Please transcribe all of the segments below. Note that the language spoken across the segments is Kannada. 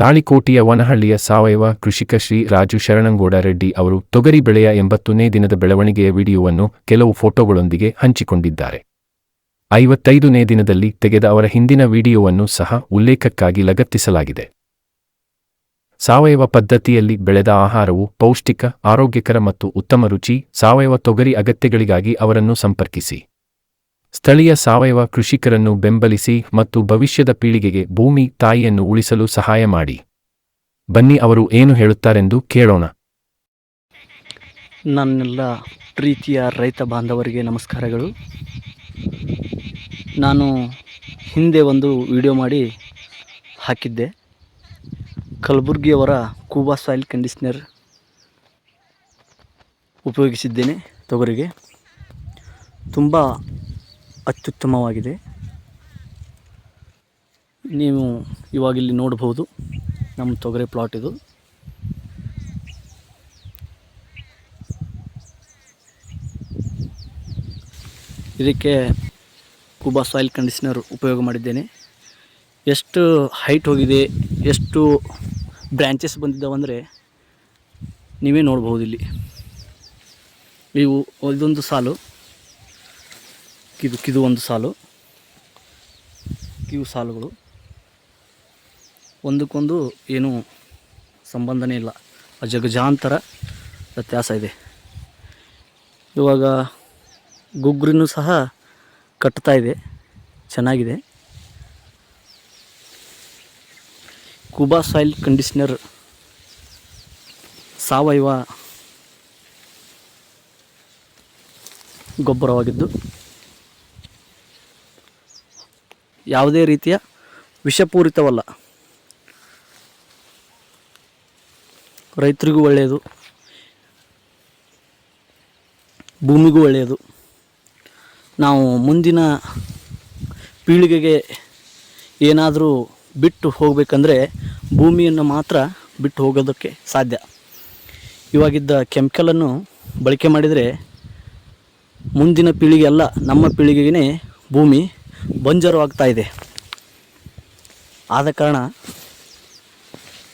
ತಾಳಿಕೋಟೆಯ ವನಹಳ್ಳಿಯ ಸಾವಯವ ಕೃಷಿಕ ಶ್ರೀ ರಾಜು ಶರಣಂಗೌಡ ರೆಡ್ಡಿ ಅವರು ತೊಗರಿ ಬೆಳೆಯ ಎಂಬತ್ತನೇ ದಿನದ ಬೆಳವಣಿಗೆಯ ವಿಡಿಯೋವನ್ನು ಕೆಲವು ಫೋಟೋಗಳೊಂದಿಗೆ ಹಂಚಿಕೊಂಡಿದ್ದಾರೆ. ಐವತ್ತೈದನೇ ದಿನದಲ್ಲಿ ತೆಗೆದ ಅವರ ಹಿಂದಿನ ವಿಡಿಯೋವನ್ನು ಸಹ ಉಲ್ಲೇಖಕ್ಕಾಗಿ ಲಗತ್ತಿಸಲಾಗಿದೆ. ಸಾವಯವ ಪದ್ಧತಿಯಲ್ಲಿ ಬೆಳೆದ ಆಹಾರವು ಪೌಷ್ಟಿಕ, ಆರೋಗ್ಯಕರ ಮತ್ತು ಉತ್ತಮ ರುಚಿ, ಸಾವಯವ ತೊಗರಿ ಅಗತ್ಯಗಳಿಗಾಗಿ ಅವರನ್ನು ಸಂಪರ್ಕಿಸಿ. ಸ್ಥಳೀಯ ಸಾವಯವ ಕೃಷಿಕರನ್ನು ಬೆಂಬಲಿಸಿ ಮತ್ತು ಭವಿಷ್ಯದ ಪೀಳಿಗೆಗೆ ಭೂಮಿ, ತಾಯಿಯನ್ನು ಉಳಿಸಲು ಸಹಾಯ ಮಾಡಿ. ಬನ್ನಿ, ಅವರು ಏನು ಹೇಳುತ್ತಾರೆಂದು ಕೇಳೋಣ. ನನ್ನೆಲ್ಲ ಪ್ರೀತಿಯ ರೈತ ಬಾಂಧವರಿಗೆ ನಮಸ್ಕಾರಗಳು. ನಾನು ಹಿಂದೆ ಒಂದು ವಿಡಿಯೋ ಮಾಡಿ ಹಾಕಿದ್ದೆ. ಕಲಬುರ್ಗಿಯವರ ಕೂಬಾ ಸಾಯಿಲ್ ಕಂಡೀಷ್ನರ್ ಉಪಯೋಗಿಸಿದ್ದೇನೆ ತೊಗರಿಗೆ. ತುಂಬ ಅತ್ಯುತ್ತಮವಾಗಿದೆ. ನೀವು ಇವಾಗಿಲ್ಲಿ ನೋಡಬಹುದು ನಮ್ಮ ತೊಗರಿ ಪ್ಲಾಟ್ ಇದು. ಇದಕ್ಕೆ ಕುಬಾ ಸಾಯಿಲ್ ಕಂಡೀಷ್ನರ್ ಉಪಯೋಗ ಮಾಡಿದ್ದೇನೆ. ಎಷ್ಟು ಹೈಟ್ ಹೋಗಿದೆ, ಎಷ್ಟು ಬ್ರ್ಯಾಂಚಸ್ ಬಂದಿದ್ದಾವಂದರೆ ನೀವೇ ನೋಡ್ಬೋದು ಇಲ್ಲಿ. ಇವು ಇದೊಂದು ಸಾಲು ಇದು ಕಿದು ಒಂದು ಸಾಲು. ಕಿವು ಸಾಲುಗಳು. ಒಂದಕ್ಕೊಂದು ಏನೂ ಸಂಬಂಧನೇ ಇಲ್ಲ. ಜಗಜಾಂತರ ವ್ಯತ್ಯಾಸ ಇದೆ. ಇವಾಗ ಗುಗ್ರಿನೂ ಸಹ ಕಟ್ತಾ ಇದೆ. ಚೆನ್ನಾಗಿದೆ. ಕುಬಾ ಸಾಯಿಲ್ ಕಂಡೀಷ್ನರ್ ಸಾವಯವ ಗೊಬ್ಬರವಾಗಿದ್ದು ಯಾವುದೇ ರೀತಿಯ ವಿಷಪೂರಿತವಲ್ಲ. ರೈತರಿಗೂ ಒಳ್ಳೆಯದು. ಭೂಮಿಗೂ ಒಳ್ಳೆಯದು. ನಾವು ಮುಂದಿನ ಪೀಳಿಗೆಗೆ ಏನಾದರೂ ಬಿಟ್ಟು ಹೋಗಬೇಕಂದ್ರೆ ಭೂಮಿಯನ್ನು ಮಾತ್ರ ಬಿಟ್ಟು ಹೋಗೋದಕ್ಕೆ ಸಾಧ್ಯ. ಇವಾಗಿದ್ದ ಕೆಮಿಕಲನ್ನು ಬಳಕೆ ಮಾಡಿದರೆ ಮುಂದಿನ ಪೀಳಿಗೆ ಅಲ್ಲ ನಮ್ಮ ಪೀಳಿಗೆಗೇ ಭೂಮಿ ಬಂಜರು ಆಗ್ತಾ ಇದೆ. ಆದ ಕಾರಣ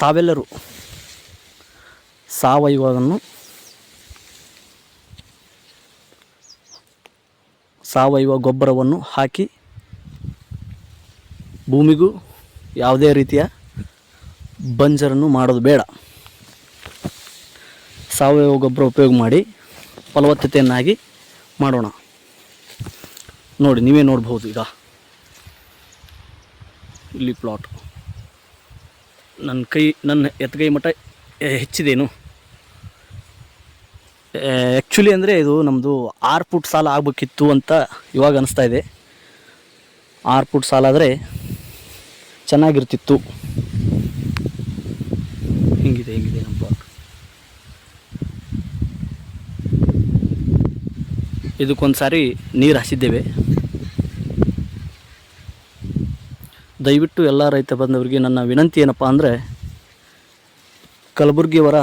ತಾವೆಲ್ಲರೂ ಸಾವಯವವನ್ನು ಸಾವಯವ ಗೊಬ್ಬರವನ್ನು ಹಾಕಿ ಭೂಮಿಗೂ ಯಾವುದೇ ರೀತಿಯ ಬಂಜರನ್ನು ಮಾಡೋದು ಬೇಡ. ಸಾವಯವ ಗೊಬ್ಬರ ಉಪಯೋಗ ಮಾಡಿ ಫಲವತ್ತತೆಯನ್ನಾಗಿ ಮಾಡೋಣ. ನೋಡಿ, ನೀವೇ ನೋಡ್ಬೋದು ಈಗ. ಇಲ್ಲಿ ಪ್ಲಾಟ್ ನನ್ನ ಕೈ, ನನ್ನ ಎತ್ತಗೈ ಮಟ್ಟ ಹೆಚ್ಚಿದೇನು. ಆ್ಯಕ್ಚುಲಿ ಅಂದರೆ ಇದು ನಮ್ಮದು ಆರು ಫುಟ್ ಸಾಲ ಆಗಬೇಕಿತ್ತು ಅಂತ ಇವಾಗ ಅನಿಸ್ತಾ ಇದೆ. ಆರು ಫುಟ್ ಸಾಲ ಆದರೆ ಚೆನ್ನಾಗಿರ್ತಿತ್ತು. ಹಿಂಗಿದೆ ಹಿಂಗಿದೆ ನಮ್ಮ ಪ್ಲಾಟ್ ಇದಕ್ಕೊಂದು ಸಾರಿ ನೀರು ಹಾಸಿದ್ದೇವೆ. ದಯವಿಟ್ಟು ಎಲ್ಲ ರೈತ ಬಂದವರಿಗೆ ನನ್ನ ವಿನಂತಿ ಏನಪ್ಪ ಅಂದರೆ, ಕಲಬುರಗಿಯವರ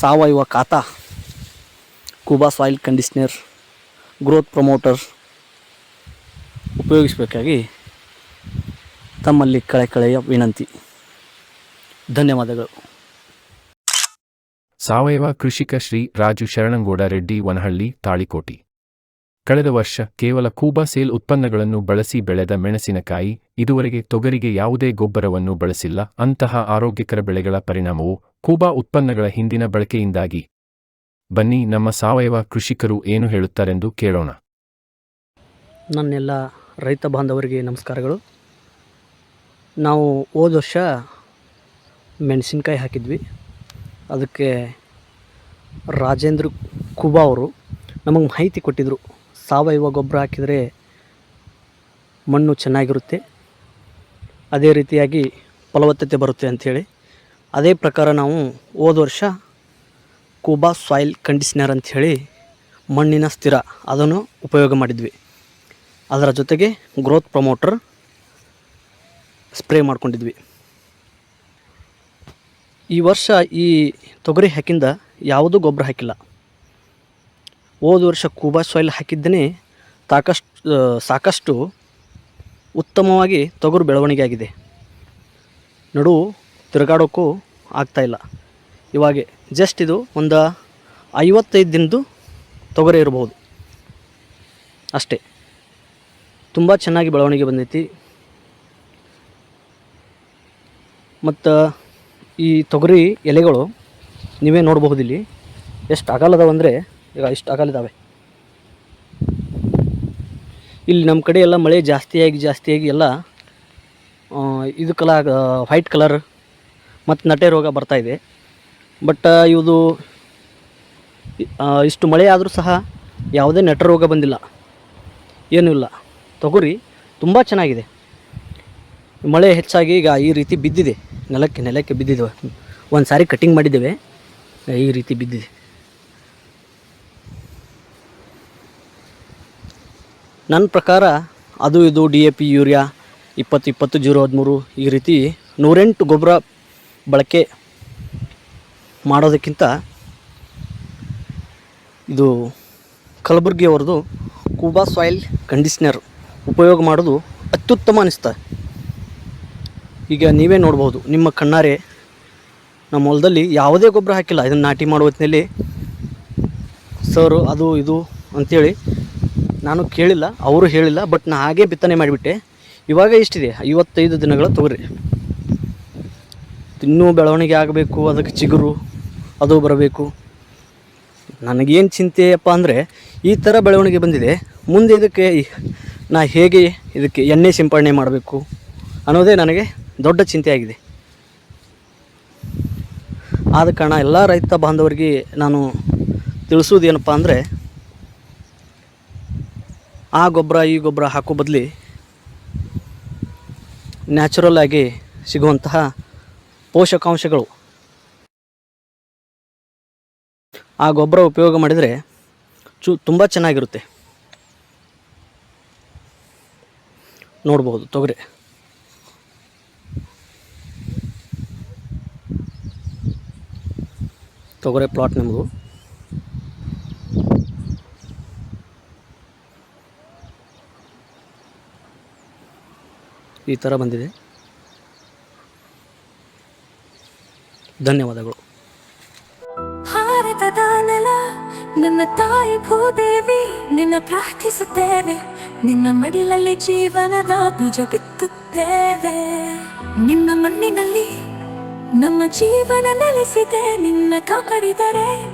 ಸಾವಯವ ಖಾತಾ Kuba soil conditioner growth promoter ಉಪಯೋಗಿಸಬೇಕಾಗಿ ತಮ್ಮಲ್ಲಿ ಕಳೆ ಕಳೆಯ ವಿನಂತಿ. ಧನ್ಯವಾದಗಳು. ಸಾವಯವ ಕೃಷಿಕ ಶ್ರೀ ರಾಜು ಶರಣಂಗೌಡ ರೆಡ್ಡಿ, ವನಹಳ್ಳಿ, ತಾಳಿಕೋಟಿ. ಕಳೆದ ವರ್ಷ ಕೇವಲ ಕೂಬಾ ಸೇಲ್ ಉತ್ಪನ್ನಗಳನ್ನು ಬಳಸಿ ಬೆಳೆದ ಮೆಣಸಿನಕಾಯಿ, ಇದುವರೆಗೆ ತೊಗರಿಗೆ ಯಾವುದೇ ಗೊಬ್ಬರವನ್ನು ಬಳಸಿಲ್ಲ. ಅಂತಹ ಆರೋಗ್ಯಕರ ಬೆಳೆಗಳ ಪರಿಣಾಮವು ಕೂಬಾ ಉತ್ಪನ್ನಗಳ ಹಿಂದಿನ ಬಳಕೆಯಿಂದಾಗಿ. ಬನ್ನಿ, ನಮ್ಮ ಸಾವಯವ ಕೃಷಿಕರು ಏನು ಹೇಳುತ್ತಾರೆಂದು ಕೇಳೋಣ. ನನ್ನೆಲ್ಲ ರೈತ ಬಾಂಧವರಿಗೆ ನಮಸ್ಕಾರಗಳು. ನಾವು ಹೋದ ವರ್ಷ ಮೆಣಸಿನಕಾಯಿ ಹಾಕಿದ್ವಿ. ಅದಕ್ಕೆ ರಾಜೇಂದ್ರ ಕುಬಾ ಅವರು ನಮಗೆ ಮಾಹಿತಿ ಕೊಟ್ಟಿದ್ದರು ಸಾವಯವ ಗೊಬ್ಬರ ಹಾಕಿದರೆ ಮಣ್ಣು ಚೆನ್ನಾಗಿರುತ್ತೆ. ಅದೇ ರೀತಿಯಾಗಿ ಫಲವತ್ತತೆ ಬರುತ್ತೆ ಅಂಥೇಳಿ. ಅದೇ ಪ್ರಕಾರ ನಾವು ಹೋದ ವರ್ಷ ಕೂಬಾ ಸಾಯಿಲ್ ಕಂಡೀಷ್ನರ್ ಅಂಥೇಳಿ ಮಣ್ಣಿನ ಸ್ಥಿರ ಅದನ್ನು ಉಪಯೋಗ ಮಾಡಿದ್ವಿ. ಅದರ ಜೊತೆಗೆ ಗ್ರೋತ್ ಪ್ರಮೋಟರ್ ಸ್ಪ್ರೇ ಮಾಡ್ಕೊಂಡಿದ್ವಿ. ಈ ವರ್ಷ ಈ ತೊಗರಿ ಹಾಕಿಂದ ಯಾವುದೂ ಗೊಬ್ಬರ ಹಾಕಿಲ್ಲ. ಹೋದ ವರ್ಷ ಕೂಬಾ ಸಾಯಿಲ್ ಹಾಕಿದ್ದೇನೆ ಸಾಕಷ್ಟು ಸಾಕಷ್ಟು ಉತ್ತಮವಾಗಿ ತೊಗರು ಬೆಳವಣಿಗೆ ಆಗಿದೆ ನಡು, ತಿರುಗಾಡೋಕ್ಕೂ ಆಗ್ತಾಯಿಲ್ಲ ಇವಾಗೆ ಜಸ್ಟ್ ಇದು ಒಂದು ಐವತ್ತೈದು ದಿನದ್ದು ತೊಗರಿ ಇರಬಹುದು ಅಷ್ಟೇ. ತುಂಬ ಚೆನ್ನಾಗಿ ಬೆಳವಣಿಗೆ ಬಂದೈತಿ. ಮತ್ತು ಈ ತೊಗರಿ ಎಲೆಗಳು ನೀವೇ ನೋಡಬಹುದು ಇಲ್ಲಿ ಎಷ್ಟು ಅಗಲದವಂದರೆ ಈಗ ಇಷ್ಟು ಆಗಲಿದ್ದಾವೆ ಇಲ್ಲಿ ನಮ್ಮ ಕಡೆ ಎಲ್ಲ ಮಳೆ ಜಾಸ್ತಿಯಾಗಿ ಜಾಸ್ತಿಯಾಗಿ ಎಲ್ಲ ಇದು ಇದಕ್ಕೆಲ್ಲ ವೈಟ್ ಕಲರ್ ಮತ್ತು ನಟೆ ರೋಗ ಬರ್ತಾ ಇದೆ. ಬಟ್ ಇದು ಇಷ್ಟು ಮಳೆ ಆದರೂ ಸಹ ಯಾವುದೇ ನಟ ರೋಗ ಬಂದಿಲ್ಲ. ಏನೂ ಇಲ್ಲ. ತೊಗರಿ, ತುಂಬ ಚೆನ್ನಾಗಿದೆ. ಮಳೆ ಹೆಚ್ಚಾಗಿ ಈಗ ಈ ರೀತಿ ಬಿದ್ದಿದೆ. ನೆಲಕ್ಕೆ ನೆಲಕ್ಕೆ ಬಿದ್ದಿದೆ. ಒಂದು ಸಾರಿ ಕಟ್ಟಿಂಗ್ ಮಾಡಿದ್ದೇವೆ. ಈ ರೀತಿ ಬಿದ್ದಿದೆ. ನನ್ನ ಪ್ರಕಾರ ಅದು ಇದು ಡಿ ಎ ಪಿ ಯೂರಿಯಾ ಇಪ್ಪತ್ತು ಇಪ್ಪತ್ತು ಜೀರೋ ಹದಿಮೂರು ಈ ರೀತಿ ನೂರೆಂಟು ಗೊಬ್ಬರ ಬಳಕೆ ಮಾಡೋದಕ್ಕಿಂತ ಇದು ಕಲಬುರಗಿಯವ್ರದ್ದು ಕೂಬಾ ಸಾಯಿಲ್ ಕಂಡೀಷ್ನರ್ ಉಪಯೋಗ ಮಾಡೋದು ಅತ್ಯುತ್ತಮ ಅನಿಸ್ತಾ. ಈಗ ನೀವೇ ನೋಡ್ಬೋದು, ನಿಮ್ಮ ಕಣ್ಣಾರೆ ನಮ್ಮ ಹೊಲದಲ್ಲಿ ಯಾವುದೇ ಗೊಬ್ಬರ ಹಾಕಿಲ್ಲ. ಇದನ್ನು ನಾಟಿ ಮಾಡೋ ಹೊತ್ತಿನಲ್ಲಿ, ಸರ್, ಅದು ಇದು ಅಂಥೇಳಿ ನಾನು ಕೇಳಿಲ್ಲ, ಅವರು ಹೇಳಿಲ್ಲ ಬಟ್ ನಾ ಹಾಗೆ ಬಿತ್ತನೆ ಮಾಡಿಬಿಟ್ಟೆ. ಇವಾಗ ಇಷ್ಟಿದೆ ಐವತ್ತೈದು ದಿನಗಳ ತೊಗರಿ. ಇನ್ನೂ ಬೆಳವಣಿಗೆ ಆಗಬೇಕು, ಅದಕ್ಕೆ ಚಿಗುರು, ಅದು ಬರಬೇಕು. ನನಗೇನು ಚಿಂತೆಯಪ್ಪ ಅಂದರೆ, ಈ ಥರ ಬೆಳವಣಿಗೆ ಬಂದಿದೆ. ಮುಂದೆ ಇದಕ್ಕೆ ನಾ ಹೇಗೆ ಇದಕ್ಕೆ ಎಣ್ಣೆ ಸಿಂಪಡಣೆ ಮಾಡಬೇಕು ಅನ್ನೋದೇ ನನಗೆ ದೊಡ್ಡ ಚಿಂತೆಯಾಗಿದೆ ಆದ ಕಾರಣ ಎಲ್ಲ ರೈತ ಬಾಂಧವರಿಗೆ ನಾನು ತಿಳಿಸೋದೇನಪ್ಪ ಅಂದರೆ ಆ ಗೊಬ್ಬರ, ಈ ಗೊಬ್ಬರ ಹಾಕೋ ಬದಲಿ ನ್ಯಾಚುರಲ್ ಆಗಿ ಸಿಗುವಂತಹ ಪೋಷಕಾಂಶಗಳು. ಆ ಗೊಬ್ಬರ ಉಪಯೋಗ ಮಾಡಿದರೆ ಚು ತುಂಬ ಚೆನ್ನಾಗಿರುತ್ತೆ. ನೋಡ್ಬೋದು ತೊಗರಿ. ತೊಗರೆ ಪ್ಲಾಟ್ ನಮ್ಮದು ಈ ಥರ ಬಂದಿದೆ. ಧನ್ಯವಾದಗಳು. ಭಾರತದ ನೆಲ ನನ್ನ ತಾಯಿ ಭೂದೇವಿ, ನಿನ್ನ ಪ್ರಾರ್ಥಿಸುತ್ತೇವೆ. ನಿನ್ನ ಮಡಿಲಲ್ಲಿ ಜೀವನದ ಬೀಜ ಬಿತ್ತುತ್ತೇವೆ. ನಿನ್ನ ಮಣ್ಣಿನಲ್ಲಿ ನಮ್ಮ ಜೀವನ ನೆಲೆಸಿದೆ. ನಿನ್ನ ಕಾಪಾಡಿದರೆ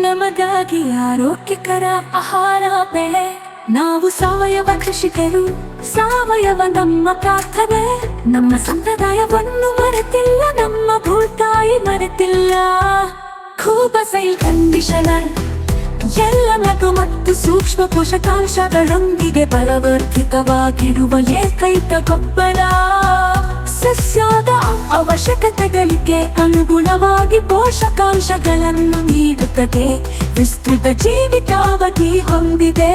ನಮಗಾಗಿ ಆರೋಗ್ಯಕರ ಆಹಾರ, ಬೆಳೆ. ನಾವು ಸಾವಯವ ಕೃಷಿಕರು. ಸಾವಯವ ನಮ್ಮ ಪ್ರಾರ್ಥನೆ ನಮ್ಮ ಸಂಪ್ರದಾಯವನ್ನು ಮರೆತಿಲ್ಲ, ನಮ್ಮ ಭೂತಾಯಿ ಮರೆತಿಲ್ಲ. ಕೂಬಸೈಲ್ ಕಂಡೀಷನರ್, ಎಲ್ಲ ನಗು ಮತ್ತು ಸೂಕ್ಷ್ಮ ಪೋಷಕಾಂಶಗಳೊಂದಿಗೆ ಬಲವರ್ಧಿತವಾಗಿರುವ ಏಕೈಕ ಗೊಬ್ಬರ ಸಸ್ಯದ ಅವಶ್ಯಕತೆಗಳಿಗೆ ಅನುಗುಣವಾಗಿ ಪೋಷಕಾಂಶಗಳನ್ನು ನೀಡುತ್ತದೆ. ವಿಸ್ತೃತ ಜೀವಿತಾವಧಿ ಹೊಂದಿದೆ.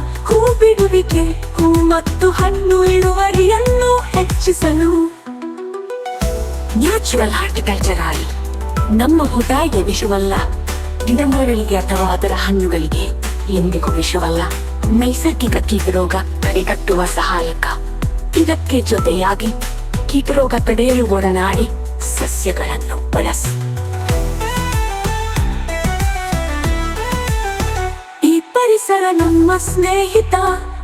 ಮತ್ತು ಹಣ್ಣು ಇಳುವರಿಯನ್ನು ಹೆಚ್ಚಿಸಲು. ನ್ಯಾಚುರಲ್ ಹಾರ್ಟಿಕಲ್ಚರ್ ಆಗಿ ನಮ್ಮ ಹುಟ್ಟಾಯಿಗೆ ವಿಷವಲ್ಲ. ಗಿಡಮರಗಳಿಗೆ ಅಥವಾ ಅದರ ಹಣ್ಣುಗಳಿಗೆ ಎಂದಿಗೂ ವಿಷವಲ್ಲ. ನೈಸರ್ಗಿಕ ಕೀಟರೋಗ ತಡೆಗಟ್ಟುವ ಸಹಾಯಕ. ಇದಕ್ಕೆ ಜೊತೆಯಾಗಿ ಕೀಟರೋಗ ತಡೆಯಲು ಒಡನಾಡಿ ಸಸ್ಯಗಳನ್ನು ಬಳಸಿ. ಈ ಪರಿಸರ ನಮ್ಮ ಸ್ನೇಹಿತ.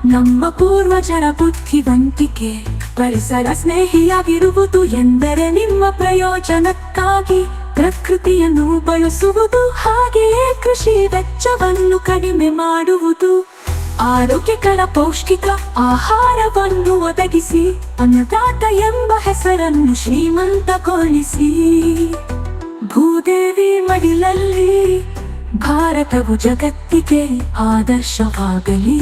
ನಮ್ಮ ಪೂರ್ವಜರ ಬುದ್ಧಿವಂತಿಕೆ, ಪರಿಸರ ಸ್ನೇಹಿಯಾಗಿರುವುದು ಎಂದರೆ ನಿಮ್ಮ ಪ್ರಯೋಜನಕ್ಕಾಗಿ ಪ್ರಕೃತಿಯನ್ನು ಬಳಸುವುದು ಹಾಗೆಯೇ ಕೃಷಿ ವೆಚ್ಚವನ್ನು ಕಡಿಮೆ ಮಾಡುವುದು. ಆರೋಗ್ಯಕರ ಪೌಷ್ಟಿಕ ಆಹಾರವನ್ನು ಒದಗಿಸಿ ಅನ್ನದಾತ ಎಂಬ ಹೆಸರನ್ನು ಶ್ರೀಮಂತಗೊಳಿಸಿ. ಭೂದೇವಿ ಮಡಿಲಲ್ಲಿ, ಭಾರತವು ಜಗತ್ತಿಗೆ ಆದರ್ಶವಾಗಲಿ.